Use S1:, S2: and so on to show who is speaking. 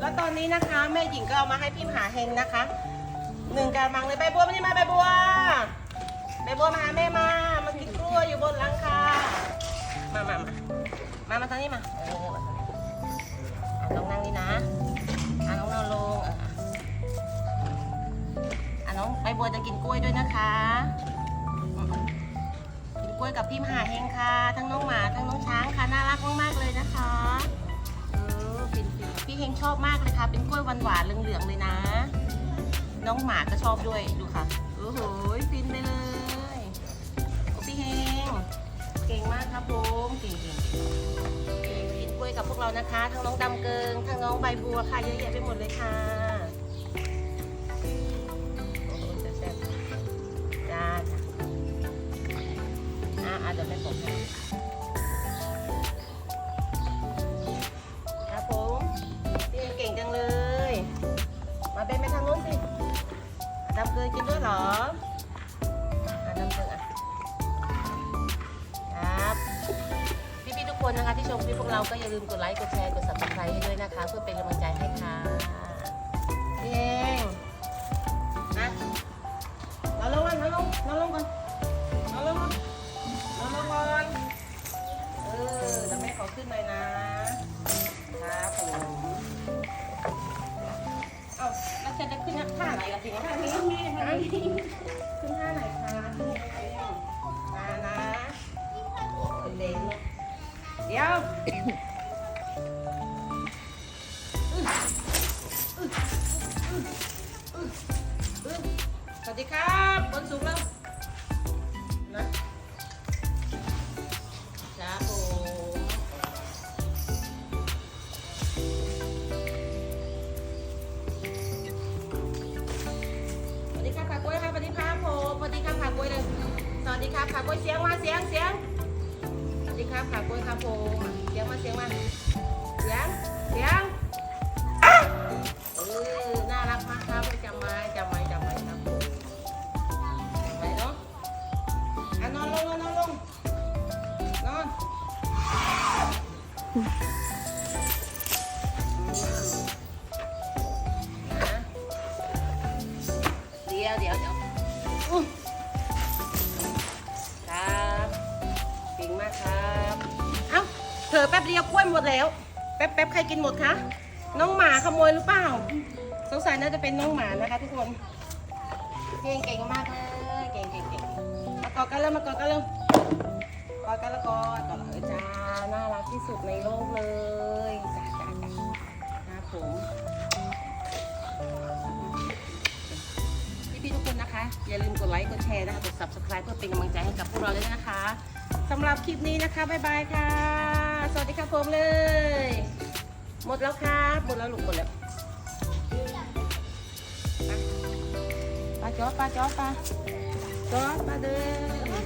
S1: แล้วตอนนี้นะคะแม่หญิงก็เอามาให้พี่มหาเฮงนะคะหนึ่งการมังเลยใบบัวไมานี่มาใบบัวใบบัวมาหาแม่มามากินกล้วยอยู่บนหลังคามามามามามาทางนี้มาเออมาทางนี้อะน้องนั่งนี่นะอะน้องนอนลงอะอะน้องใบบัวจะกินกล้วยด้วยนะคะ กินกล้วยกับพี่มหาเฮงค่ะ ทั้งน้องหมาทั้งน้องช้างค่ะน่ารักมากๆเลยนะคะเออฟินฟิน เฮงชอบมากเลยค่ะ เป็นกล้วยหวานหวานๆเหลืองๆเลยนะ น้องหมาก็ชอบด้วยดูค่ะโอ้โหฟินไปเลยโอ้พี่เฮงเก่งมากครับผมเก่งเก่งเก่งกินกล้วยกับพวกเรานะคะ ทั้งน้องดำเกิงทั้งน้องใบบัวค่ะเยอะแยะไปหมดเลยค่ะโอ้โหแซ่บๆจ้าจ้าอะอะเดี๋ยวแม่ผมให้ำเกลือกินด้วยเหรออะดำเกลืออะครับพี่ๆทุกคนนะคะที่ชมคลิปพวกเราก็อย่าลืมกดไลค์กดแชร์กด subscribe ให้ด้วยนะคะ เพื่อเป็นกำลังใจให้ค่ะพี่เองนะนอนลงก่อนนอนลงนอนลงก่อนนอนลงก่อนนอนลงก่อนเออเดี๋ยวแม่ขอขึ้นหน่อยนะครับผมเอ้าแล้วจะจะขึ้นท่าไหนล่ะพี่ท่านี้แม่ท่านี้ ขึ้นห้าไหนคะขึ้นยังไงอะมานะเด็กเดี๋ยวสวัสดีครับบนสูงแล้วนะ ครับขากล้วยเสียงมาเสียงเสียงสวัสดีครับขากล้วยครับผมเสียงมาเสียงมาเสียงเสียงเออน่ารักมากครับจำไว้จำไว้จำไว้ครับจำไว้เนาะอะนอนลงนอนลงนอนเดี๋ยวเดี๋ยวเดี๋ยว อ้าเธอแป๊บเดียวกล้วยหมดแล้ว แป๊บแป๊บใครกินหมดคะ น้องหมาขโมยหรือเปล่า สงสัยน่าจะเป็นน้องหมานะคะทุกคน เก่งเก่งมากเลย เก่งเก่งเก่งมากอดกันแล้วมากอดกันแล้วกอดกันแล้วกอดกอดเลยจ้า น่ารักที่สุดในโลกเลยจ้าจ้าจ้าครับผมพี่ๆทุกคนนะคะ อย่าลืมกดไลค์ กดแชร์นะคะ กด subscribe เพื่อเป็นกำลังใจให้กับพวกเราด้วยนะคะสำหรับคลิปนี้นะคะ บ๊ายบายค่ะ สวัสดีครับผมเลย หมดแล้วครับหมดแล้วลูกหมดแล้วปลาจอปลาจอปลาจอปลาเด้อ